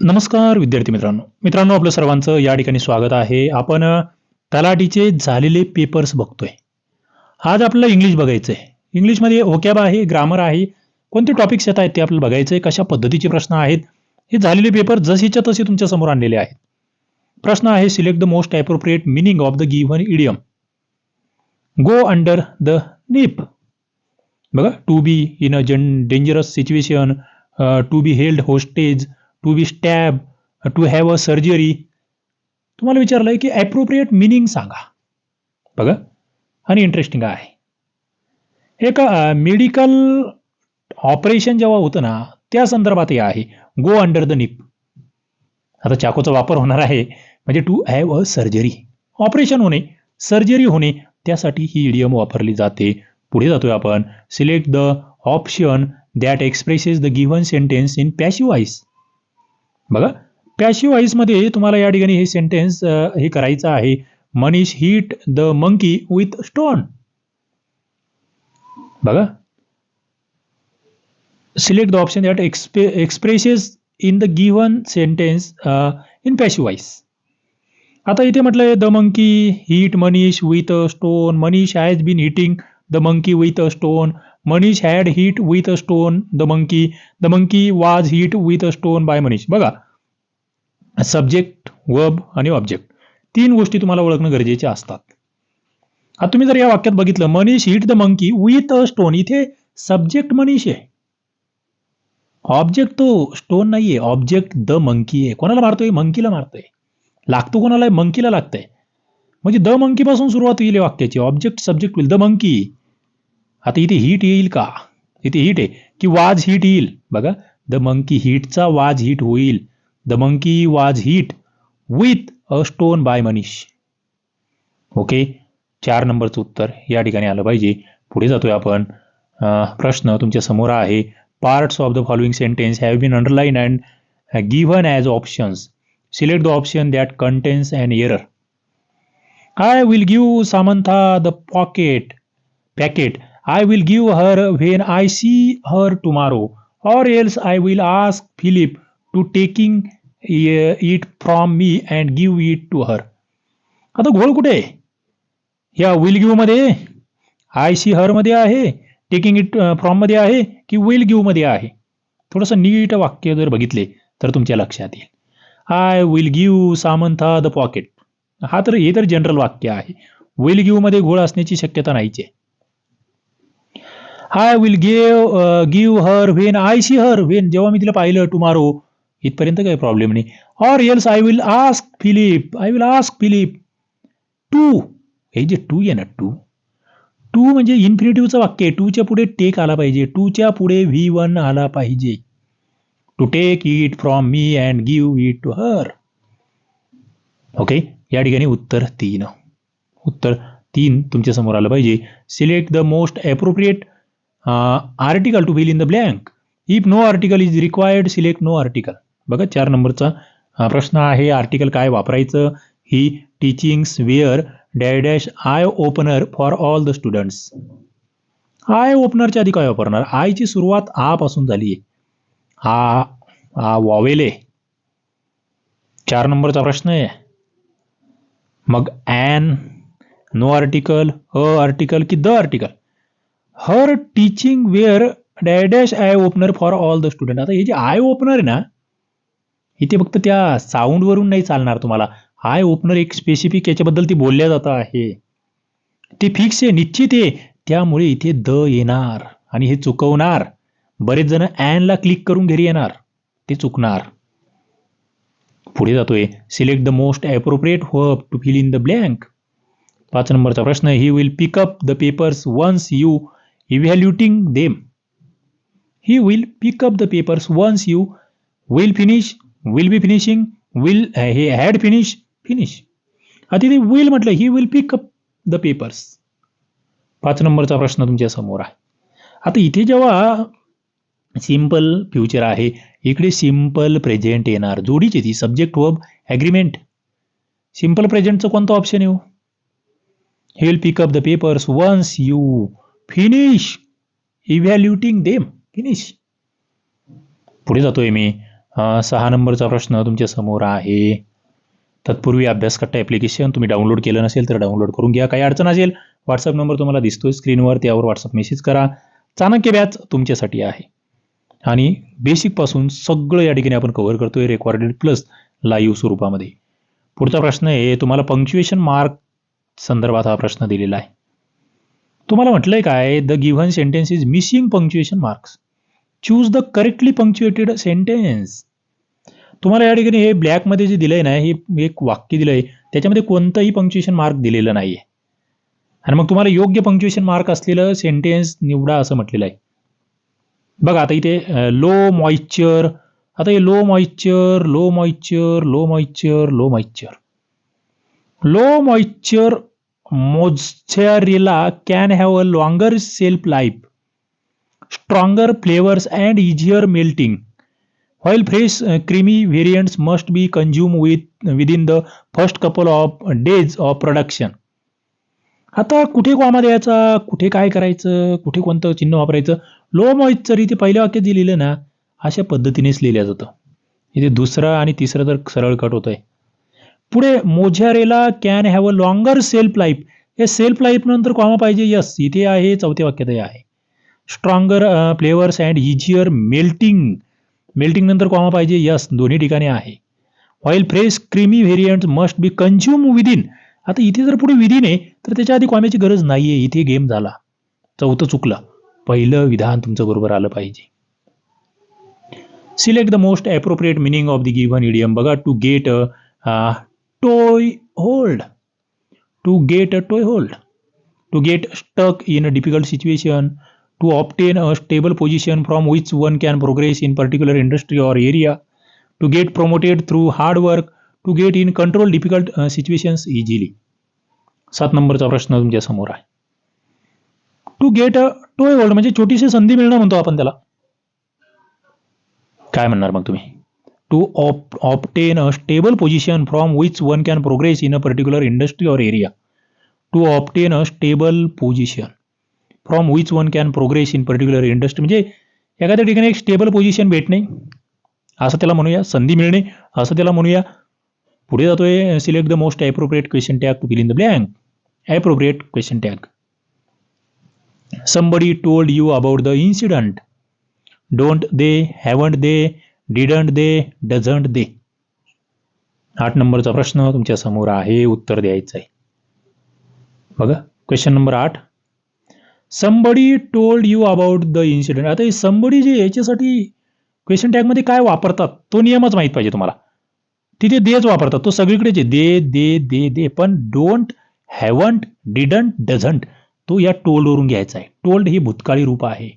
नमस्कार विद्यार्थी मित्रांनो. मित्रांनो आपलं सर्वांचं या ठिकाणी स्वागत आहे. आपण तलाठीचे झालेले पेपर्स बघतोय. आज आपल्याला इंग्लिश बघायचं आहे इंग्लिशमध्ये ओकॅब आहे ग्रामर आहे. कोणते टॉपिक्स येत आहेत ते आपल्याला बघायचं आहे कशा पद्धतीचे प्रश्न आहेत हे झालेले पेपर जसेच्या तसे तुमच्यासमोर आणलेले आहेत. प्रश्न आहे select the most appropriate meaning of the given idiom go under the knife बघा टू बी इन अ जन dangerous situation to be held hostage to be stab to have a surgery तुम्हाला विचारलं आहे की ॲप्रोप्रिएट मिनिंग सांगा. बघा आणि interesting आहे. एक मेडिकल ऑपरेशन जेव्हा होतं ना त्या संदर्भात हे आहे. गो अंडर द निप आता चाकूचा वापर होणार आहे. म्हणजे to have a surgery operation होणे सर्जरी होणे त्यासाठी ही इडियम वापरली जाते. पुढे जातोय आपण. Select the option that expresses the given sentence in passive voice बघा पॅशिव आईसमध्ये तुम्हाला या ठिकाणी हे सेंटेन्स हे करायचं आहे. Manish hit the monkey with stone. बघा. Select the option that एक्सपे expresses in the given sentence in passive voice. आता इथे म्हटलंय the monkey hit Manish with a stone. Manish has been hitting the monkey with a stone. Manish had hit with a stone the monkey the monkey was hit with a stone by Manish. बघा subject verb आणि object तीन गोष्टी तुम्हाला ओळखणं गरजेचे असतात. आता तुम्ही जर या वाक्यात बघितलं Manish hit the monkey with a stone इथे सब्जेक्ट मनीष आहे. ऑब्जेक्ट तो स्टोन नाहीये ऑब्जेक्ट द मंकी आहे. कोणाला मारतोय? मंकीला मारतोय. लागतो कोणाला? मंकीला लागतंय. म्हणजे द मंकी पासून सुरुवात होईल वाक्याची. ऑब्जेक्ट सब्जेक्ट होईल द मंकी आता इथे हीट येईल का? इथे हीट आहे. की वाज हीट येईल? बघा द मंकी हीटचा वाज हीट होईल. The monkey was hit with a stone by Manish okay चार नंबरचं उत्तर या ठिकाणी आलं पाहिजे. पुढे जातोय आपण. प्रश्न तुमच्यासमोर आहे. Parts of the following sentence have been underlined and given as options select the option that contains and error I will give Samantha the pocket packet I will give her when I see her tomorrow, or else I will ask Philip to taking it it from me and give it to her. आता घोळ कुठे आहे? या will गिव्हमध्ये? I see हरमध्ये आहे taking it फ्रॉममध्ये आहे की विल गिव्हमध्ये आहे? थोडंसं नीट वाक्य जर बघितले तर तुमच्या लक्षात येईल. I will give Samantha the pocket हा तर हे तर जनरल वाक्य आहे. विल गिव्हमध्ये घोळ असण्याची शक्यता नाहीच आहे. I will give give her when I see her when जेव्हा मी तिला पाहिलं टुमारो इथपर्यंत काही प्रॉब्लेम नाही. Or else I will ask Philip I will ask Philip to हे जे टू आहे ना टू टू म्हणजे इन्फिनिटिव्हचं वाक्य आहे. टूच्या पुढे टेक आला पाहिजे. टूच्या पुढे व्ही वन आला पाहिजे. To take it from me and give it to her okay या ठिकाणी उत्तर तीन. उत्तर तीन तुमच्यासमोर आलं पाहिजे. Select the most appropriate article to fill in the blank if no article is required select no article बघा चार नंबरचा uh, प्रश्न आहे आर्टिकल काय वापरायचं? ही teachings were dash eye opener for all the students eye ओपनरच्या आधी काय वापरणार? आयची सुरुवात आ पासून झाली आहे. आ आ वॉवेले चार नंबरचा प्रश्न आहे. मग an no article a article की the article her teaching were dash eye opener for all the student आता हे जे आय ओपनर आहे ना इथे फक्त त्या साऊंडवरून नाही चालणार तुम्हाला. आय ओपनर एक स्पेसिफिक याच्याबद्दल ती बोलल्या जात आहे. ते फिक्स आहे निश्चित आहे. त्यामुळे इथे द येणार आणि हे चुकवणार. बरेच जण ॲनला क्लिक करून घरी येणार. ते चुकणार. पुढे जातोय. Select the most appropriate verb to fill in the blank पाच नंबरचा प्रश्न he will pick up the papers once you evaluating them he will pick up the papers once you will finish will be finishing will he had finish finish आता तिथे will म्हटलं he will pick up the papers पाच नंबरचा प्रश्न तुमच्यासमोर आहे. आता इथे जेव्हा सिंपल फ्युचर आहे इकडे सिंपल प्रेझेंट येणार. जोडीची ती सब्जेक्ट वर्ब ॲग्रीमेंट सिंपल प्रेझेंटचं कोणतं ऑप्शन येऊ he will pick up the papers once you finish evaluating them finish पुढे जातोय मी. सहा नंबरचा प्रश्न तुमच्यासमोर आहे. तत्पूर्वी अभ्यासकट्टा ॲप्लिकेशन तुम्ही डाउनलोड केलं नसेल तर डाउनलोड करून घ्या. काही अडचण असेल व्हॉट्सअप नंबर तुम्हाला दिसतोय स्क्रीनवर त्यावर व्हॉट्सअप मेसेज करा. चाणक्य बॅच तुमच्यासाठी आहे. आणि बेसिकपासून सगळं या ठिकाणी आपण कव्हर करतोय रेकॉर्डेड प्लस लाईव्ह स्वरूपामध्ये. पुढचा प्रश्न आहे तुम्हाला पंक्च्युएशन मार्क संदर्भात हा प्रश्न दिलेला आहे. तुम्हाला म्हटलंय काय? The given sentence is missing punctuation marks choose the correctly punctuated sentence तुम्हाला या ठिकाणी हे ब्लॅकमध्ये जे दिलंय ना हे एक वाक्य दिलंय. त्याच्यामध्ये कोणतंही पंक्च्युएशन मार्क दिलेलं नाही आहे आणि मग तुम्हाला योग्य पंक्च्युएशन मार्क असलेलं सेंटेन्स निवडा असं म्हटलेलं आहे. बघा आता इथे लो मॉइश्चर आता हे low moisture low moisture low moisture low moisture low moisture mozzarella can have a longer shelf life stronger flavours and easier melting while fresh uh, creamy variants must be consumed with within the first couple of days of production. आता कुठे comma द्यायचा कुठे काय करायचं? कुठे कोणतं चिन्ह वापरायचं? लो मॉइश्चर इथे पहिल्या वाक्यात जे लिहिलं ना अशा पद्धतीनेच लिहिलं जातं. इथे दुसरा आणि तिसरं तर सरळ कट होत आहे पुढे mozzarella can have a longer shelf life या सेल्फ लाईफ नंतर कॉमा पाहिजे. यस इथे आहे चौथ्या वाक्यात आहे. Stronger flavours and easier melting melting नंतर कॉमा पाहिजे. यस दोन्ही ठिकाणी आहे. While fresh creamy variant must be consume within आता इथे जर पुढे विदिन आहे तर त्याच्या आधी कॉम्याची गरज नाहीये. इथे गेम झाला. चौथं चुकलं. पहिलं विधान तुमचं बरोबर आलं पाहिजे. Select the most appropriate meaning of the given idiom बघा to get toy hold to get a a toe to get stuck in a difficult situation, to obtain a stable position from which one can progress in particular industry or area, to get promoted through hard work, to get in control difficult uh, situations easily. सात नंबरचा प्रश्न तुमच्यासमोर आहे to get a toy hold म्हणजे छोटीशी संधी मिळणं म्हणतो आपण त्याला काय म्हणणार मग तुम्ही to obtain a stable position from which one can progress in a particular industry or area to obtain a stable position from which one can progress in particular industry म्हणजे एखाद्या ठिकाणी एक स्टेबल पोझिशन भेटणे असं त्याला म्हणूया संधी मिळणे असं त्याला म्हणूया पुढे जातोय select the most appropriate question tag to fill in the blank appropriate question tag somebody told you about the incident don't they haven't they didn't they doesn't they. आठ नंबरचा प्रश्न तुमच्यासमोर आहे उत्तर द्यायचं आहे. बघा क्वेश्चन नंबर आठ. Somebody told you about the incident आता हे संबडी जे याच्यासाठी क्वेश्चन टॅगमध्ये काय वापरतात तो नियमच माहीत पाहिजे तुम्हाला. तिथे देच वापरतात. तो सगळीकडेच जे दे दे दे दे पण डोंट हॅवंट डिडंट डझंट तो या टोल्डवरून घ्यायचा आहे. टोल्ड हे भूतकाळी रूप आहे.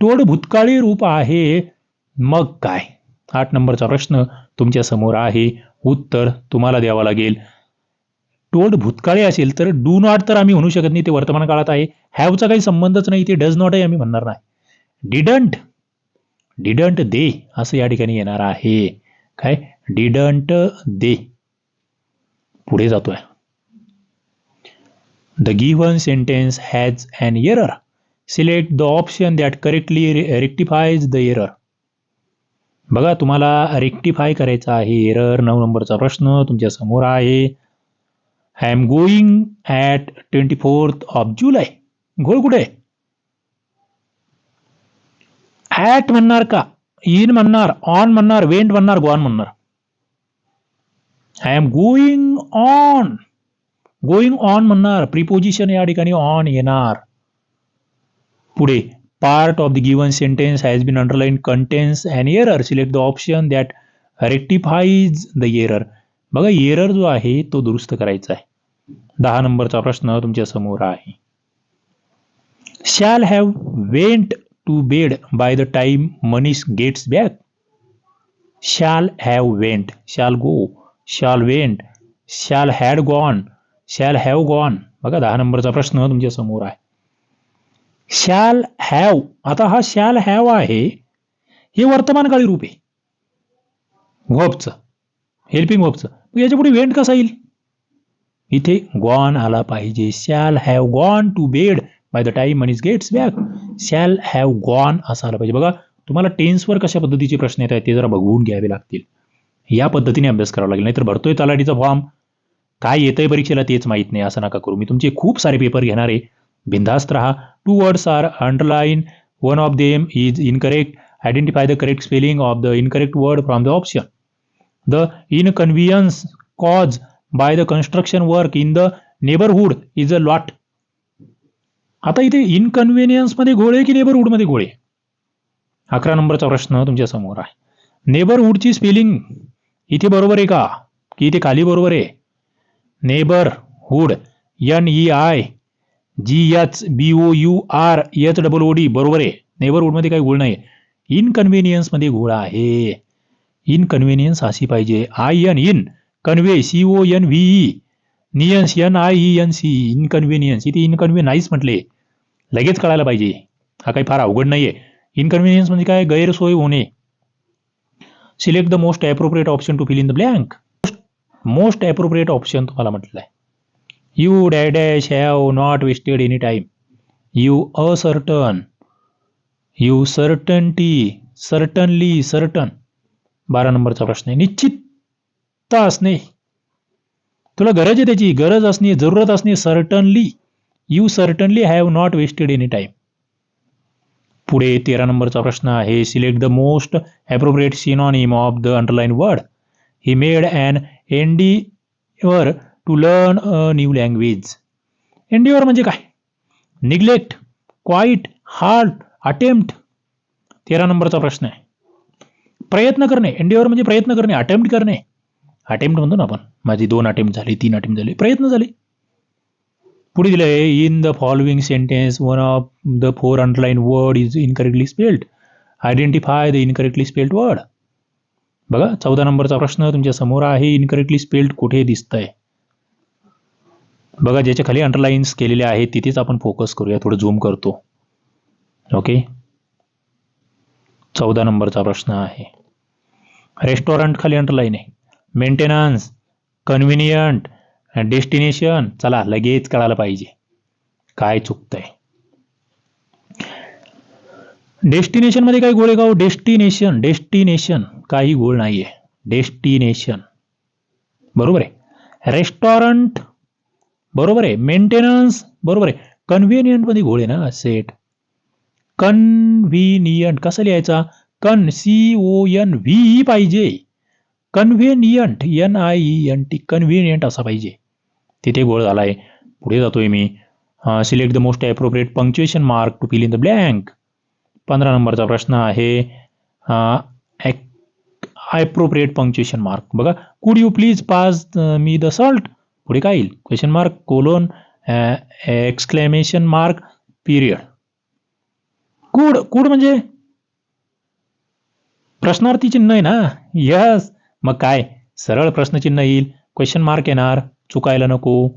टोल्ड भूतकाळी रूप आहे मग काय? आठ नंबरचा प्रश्न तुमच्यासमोर आहे. उत्तर तुम्हाला द्यावं लागेल. टोल्ड भूतकाळी असेल तर डू नॉट तर आम्ही म्हणू शकत नाही ते वर्तमान काळात आहे. हॅवचा काही संबंधच नाही ते डज नॉट आहे आम्ही म्हणणार नाही. डिडंट डिडंट दे असं या ठिकाणी येणार आहे. काय? Didn't they. पुढे जातोय. The given sentence has an error select the option that correctly re- the error. बघा तुम्हाला रेक्टिफाय करायचा आहे. एरर नऊ नंबरचा प्रश्न तुमच्यासमोर आहे. I am going at twenty fourth of July घोळ कुठे? ॲट म्हणणार का? इन म्हणणार ऑन म्हणणार वेंट म्हणणार गॉन म्हणणार. I am going on going on म्हणणार. प्रिपोजिशन या ठिकाणी ऑन येणार. पुढे. Part of the given sentence has been underlined contains and error select the option that rectifies the error बघा एरर जो आहे तो दुरुस्त करायचा आहे. दहा नंबरचा प्रश्न तुमच्या समोर आहे. Shall have went to bed by the time Manish gets back shall have went shall go shall went shall had gone shall have gone बघा, दहा नंबरचा प्रश्न तुमच्या समोर आहे. शॅल हॅव आता हा शॅल हॅव आहे हे वर्तमानकाळी रूप आहे. व्हबचं हेल्पिंग व्हबचं मग याच्यापुढे वेंट कसा येईल? इथे गॉन आला पाहिजे. Shall have gone to bed by the time Manish gets back shall have gone असं आलं पाहिजे. बघा तुम्हाला टेन्सवर कशा पद्धतीचे प्रश्न येत आहेत ते जरा बघवून घ्यावे लागतील. या पद्धतीने अभ्यास करावा लागेल. नाहीतर भरतोय तलाठीचा फॉर्म. काय येतंय परीक्षेला तेच माहीत नाही. असं नका करू. मी तुमचे खूप सारे पेपर घेणार आहे. बिंदास्त रहा। Two words are underlined one of them is incorrect identify the correct spelling of the incorrect word from the option the inconvenience caused by the construction work in the neighbourhood is a lot आता इथे इनकन्व्हिनियन्समध्ये गोळे की नेबरहुडमध्ये गोळे अकरा नंबरचा प्रश्न तुमच्यासमोर आहे. नेबरहुडची स्पेलिंग इथे बरोबर आहे का? की इथे खाली बरोबर आहे? Neighbourhood N E I G याच B O U R H double O D बरोबर आहे. नेबरहूडमध्ये काही गोळ नाही इनकन्व्हिनियन्समध्ये घोळ आहे. इनकन्व्हिनियन्स अशी पाहिजे. I N in convey C O N V E नियन्स N I E N C inconvenience. इथे इनकन्व्हिनाईस म्हटले. लगेच कळायला पाहिजे. हा काही फार अवघड नाहीये. इनकन्व्हिनियन्स म्हणजे काय गैरसोय होणे? Select the most appropriate option to fill in the blank most appropriate option तुम्हाला म्हटलं आहे you dash have not wasted any time you ascertain you certainty certainly certain बारा नंबरचा प्रश्न आहे. निश्चित असणे. तुला गरज आहे त्याची. गरज असणे जरूरत असणे certainly you certainly have not wasted any time पुढे तेरा नंबरचा प्रश्न आहे. Select the most appropriate synonym of the underline word he made an endeavour to learn a new language endeavour म्हणजे काय? निग्लेक्ट क्वाईट हार्ड अटेम्प्ट तेरा नंबरचा प्रश्न आहे. प्रयत्न करणे एनडीओवर म्हणजे प्रयत्न करणे अटेम्प्ट करणे. अटेम्प्ट म्हणतो ना आपण. माझी दोन अटेम्प्ट झाली तीन अटेम्प्ट झाले प्रयत्न झाले. पुढे दिलं आहे in the following sentence one of the four underline word is incorrectly spelled identify the incorrectly spelled word बघा चौदा नंबरचा प्रश्न तुमच्यासमोर आहे इनकरेक्टली स्पेल्ड कुठे दिसतंय? बघा ज्याच्या खाली अंडरलाईन्स केलेले आहेत तिथेच आपण फोकस करूया. थोडं झूम करतो. ओके चौदा नंबरचा प्रश्न आहे. रेस्टॉरंट खाली अंडरलाईन आहे. मेंटेनन्स कन्व्हिनियंट डेस्टिनेशन चला लगेच कळायला पाहिजे. काय चुकतंय? डेस्टिनेशनमध्ये काय गोळ आहे का डेस्टिनेशन डेस्टिनेशन काही गोळ नाहीये. डेस्टिनेशन बरोबर आहे. रेस्टॉरंट बरोबर आहे. मेंटेनन्स बरोबर आहे. कन्व्हिनियंटमध्ये आहे ना सेट कन्व्हिनियंट कसं लिहायचा? Con C O N V पाहिजे. Convenient N I E N T convenient असा पाहिजे. तिथे गोळ झालाय. पुढे जातोय मी. Select the most appropriate punctuation mark to fill in the blank पंधरा नंबरचा प्रश्न आहे. ॲप्रोप्रिएट पंक्च्युएशन मार्क बघा. Could you please pass me the salt पुढे काय येईल? Question mark colon exclamation mark period could could म्हणजे? प्रश्नार्थी चिन्ह आहे ना? यस मग काय? सरळ प्रश्नचिन्ह येईल. क्वेश्चन मार्क येणार. चुकायला नको.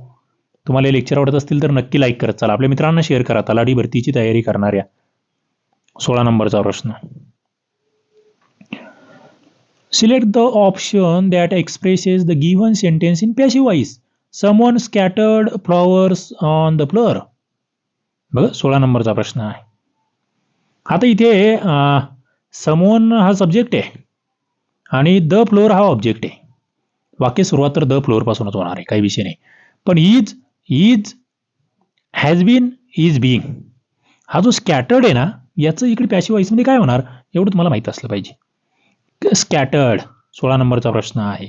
तुम्हाला लेक्चर आवडत असतील तर नक्की लाईक करत चला. आपल्या मित्रांना शेअर करा. तलाठी भरतीची तयारी करणाऱ्या. सोळा नंबरचा प्रश्न. Select the option that expresses the given sentence in passive voice someone scattered flowers on the floor बघा सोळा नंबरचा प्रश्न आहे. आता इथे समोन हा सब्जेक्ट आहे. आणि द फ्लोअर हा ऑब्जेक्ट आहे. वाक्य सुरुवात तर द फ्लोअरपासूनच होणार आहे काही विषय नाही. पण is is has been is being हा जो स्कॅटर्ड आहे ना याचं इकडे पॅशिव वाईसमध्ये काय होणार? एवढं तुम्हाला माहीत असलं पाहिजे. स्कॅटर्ड सोळा नंबरचा प्रश्न आहे.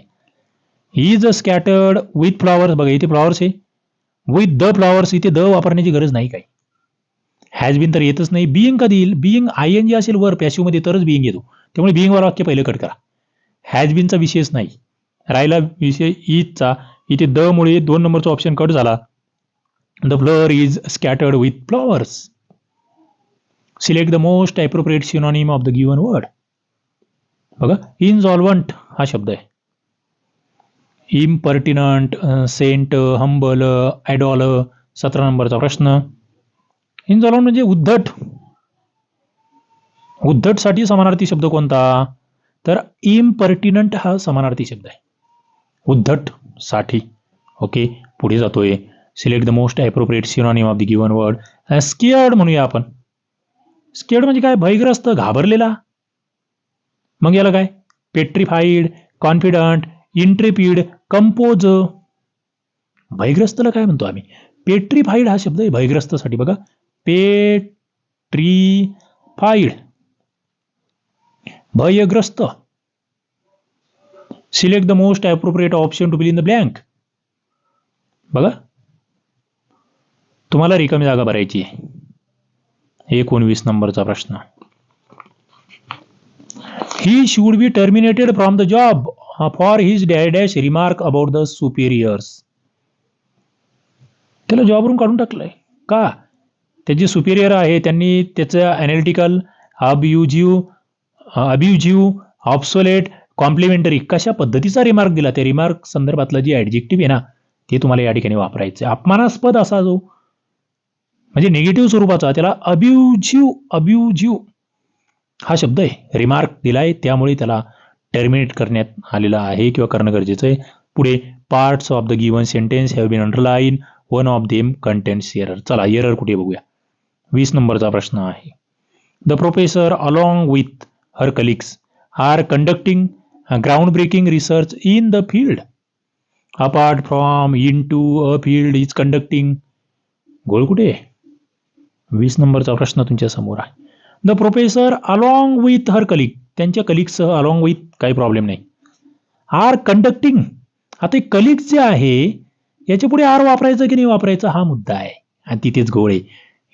Is a scattered with flowers बघा इथे फ्लॉवर्स आहे. विथ द फ्लॉवर्स इथे द वापरण्याची गरज नाही काही. हॅज बीन तर येतच नाही. बिईंग कधी येईल? बिईंग आय एन जी असेल वर पॅसिवमध्ये तरच बिईंग येतो. त्यामुळे बिईंग वर वाक्य पहिलं कट करा. हॅज बीनचा विषयच नाही. राहिला विषय इजचा इथे द मुळे दोन नंबरचा ऑप्शन कट झाला. The flower is scattered with flowers select the most appropriate synonym of the given word बघा इनझॉल्वंट हा शब्द आहे. इम्पर्टिनंट सेंट हंबल ॲडॉल सतरा नंबरचा प्रश्न. इनझॉल्वंट म्हणजे उद्धट. उद्धटसाठी समानार्थी शब्द कोणता? तर इम्पर्टिनंट हा समानार्थी शब्द आहे. उद्धटसाठी ओके पुढे जातोय. Select the most appropriate synonym of the given word scared म्हणूया आपण. स्केअर्ड म्हणजे काय? भयग्रस्त घाबरलेला. मग याला काय? पेट्रिफाईड कॉन्फिडंट इंट्रेपीड कंपोज भयग्रस्तला काय म्हणतो आम्ही? पेट्रीफाईड हा शब्द आहे भयग्रस्तसाठी बघा. Petrified भयग्रस्त. Select the most appropriate option to fill in the blank बघा. तुम्हाला रिकामी जागा भरायची आहे. एकोणवीस नंबरचा प्रश्न. He should be terminated from the job for his dash remark about the superiors त्याला जॉबवरून काढून टाकलंय. का? त्याचे सुपिरियर आहे त्यांनी त्याचं analytical abusive abusive obsolete complimentary कशा पद्धतीचा रिमार्क दिला? त्या रिमार्क संदर्भातलं जे ॲडजेक्टिव्ह आहे ना ते तुम्हाला या ठिकाणी वापरायचं आहे अपमानास्पद असा जो म्हणजे निगेटिव्ह स्वरूपाचा त्याला अब्युजिव अब्युजिव हा शब्द आहे. रिमार्क दिलाय त्यामुळे त्याला टर्मिनेट करण्यात आलेला आहे किंवा करणं गरजेचं आहे. पुढे parts of the given sentence have been underline one of them contents error चला एरर कुठे बघूया? वीस नंबरचा प्रश्न आहे. The professor along with her colleagues are conducting ground breaking research in the field apart from into a field is conducting गोळ कुठे? वीस नंबरचा प्रश्न तुमच्यासमोर आहे. The professor along with her colleague त्यांच्या कलिकसह अलॉंग विथ काही प्रॉब्लेम नाही. आर कंडक्टिंग आता कलिग जे आहे याच्यापुढे आर वापरायचं की नाही वापरायचं हा मुद्दा आहे. आणि तिथेच गोळे.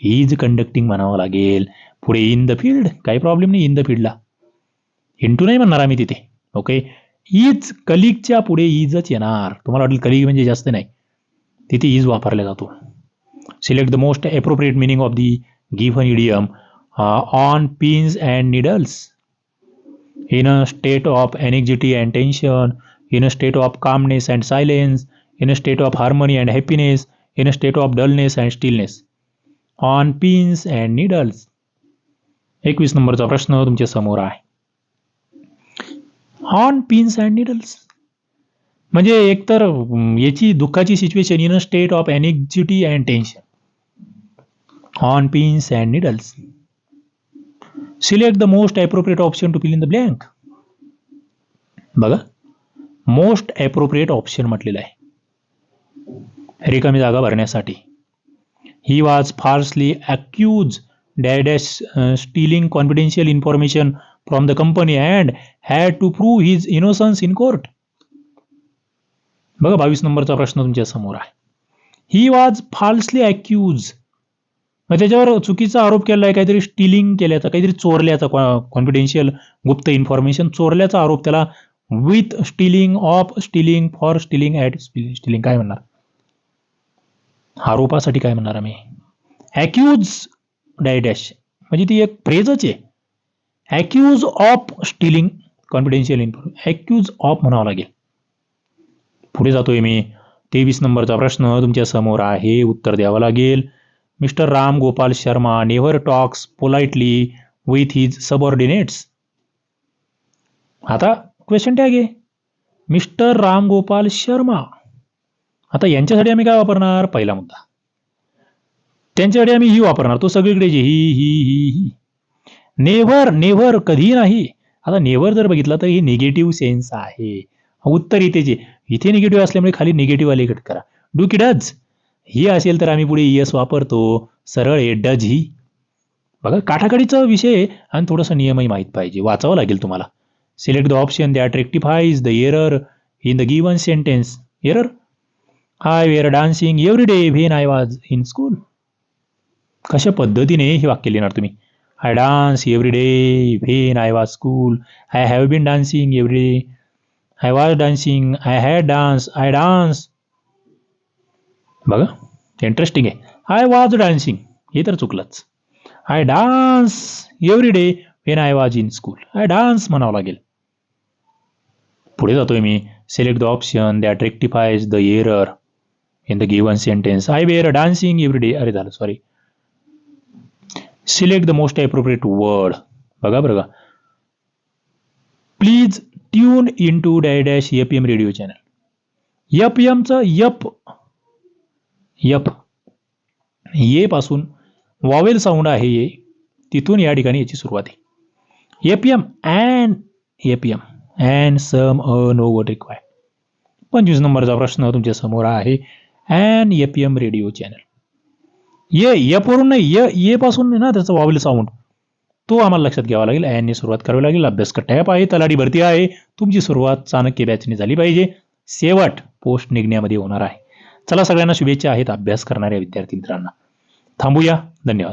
इज कंडक्टिंग म्हणावं लागेल. पुढे इन द फील्ड काही प्रॉब्लेम नाही इन द फील्डला इंटू नाही म्हणणार आम्ही तिथे. ओके इज कलिगच्या पुढे इजच येणार. तुम्हाला वाटेल कलिक म्हणजे जास्त नाही. तिथे इज वापरला जातो. Select the most appropriate meaning of the given idiom on pins and needles in a state of anxiety and tension, in a state of calmness and silence, in a state of harmony and happiness, in a state of dullness and stillness. On pins and needles. एकवीस नंबरचा प्रश्न तुमच्यासमोर आहे on pins and needles म्हणजे एकतर अं, याची दुःखाची situation in a state of anxiety and tension on pins and needles select the most appropriate option to fill in the blank बघा. मोस्ट अप्रोप्रिएट ऑप्शन म्हटलेलं आहे. रिकामी जागा भरण्यासाठी. He was falsely accused dash stealing confidential information from the company and had to prove his innocence in court बघा बावीस नंबरचा प्रश्न तुमच्यासमोर आहे. ही वॉज फाल्सली अक्यूज मग त्याच्यावर चुकीचा आरोप केला आहे काहीतरी स्टिलिंग केल्याचा काहीतरी चोरल्याचा कॉन्फिडेन्शियल गुप्त इन्फॉर्मेशन चोरल्याचा आरोप त्याला with stealing of stealing for stealing at stealing काय म्हणणार? आरोपासाठी काय म्हणणार आम्ही? ॲक्यूज डायडॅश म्हणजे ती एक फ्रेजच आहे. Accuse of stealing confidential information accuse of म्हणावं लागेल. पुढे जातोय मी. तेवीस नंबरचा प्रश्न तुमच्यासमोर आहे. उत्तर द्यावं लागेल. Mister Ram Gopal Sharma never talks politely with his subordinates. आता क्वेश्चन टॅग आहे मिस्टर राम गोपाल शर्मा आता यांच्यासाठी आम्ही काय वापरणार? पहिला मुद्दा. त्यांच्यासाठी आम्ही ही वापरणार. तो सगळीकडे जे ही ही ही ही. नेव्हर नेव्हर कधी नाही. आता नेव्हर जर बघितलं तर ही निगेटिव्ह सेन्स आहे. उत्तर इथे जे इथे निगेटिव्ह असल्यामुळे खाली निगेटिव्ह आले कट करा. डू की डज. ही असेल तर आम्ही पुढे यस वापरतो. सरळ आहे डज ही. बघा काठाकडीचा विषय आणि थोडंसं नियमही माहीत पाहिजे. वाचावं लागेल तुम्हाला. Select the option that rectifies the error in the given sentence error I were dancing every day when I was in school कशा पद्धतीने हे वाक्य लिहिणार तुम्ही? I dance every day when I was school I have been dancing every day I was dancing I had dance I dance बघा interesting आहे. I was dancing हे तर चुकलंच. I dance every day when I was in school I dance म्हणावं लागेल. पुढे जातोय मी. Select the option that rectifies the error in the given sentence I were dancing every day अरे झालं sorry select the most appropriate word बघा बरं का. Please tune in to dash F M radio channel F एमचं yup yup. ये पासून vowel sound आहे ये. तिथून या ठिकाणी याची सुरुवात आहे. F M and A P M and some a no what require पंचवीस नंबरचा प्रश्न तुमच्यासमोर आहे. And A P M radio channel. ये यपवरून नाही य ये पासून ना त्याचं वावेल साऊंड तो आम्हाला लक्षात घ्यावा लागेल. अँडने सुरुवात करावी लागेल. अभ्यास टॅप आहे तलाठी भरती आहे. तुमची सुरुवात चाणक्य बॅचने झाली पाहिजे. शेवट पोस्ट निघण्यामध्ये होणार आहे. चला सगळ्यांना शुभेच्छा आहेत अभ्यास करणाऱ्या विद्यार्थी मित्रांना. थांबूया. धन्यवाद.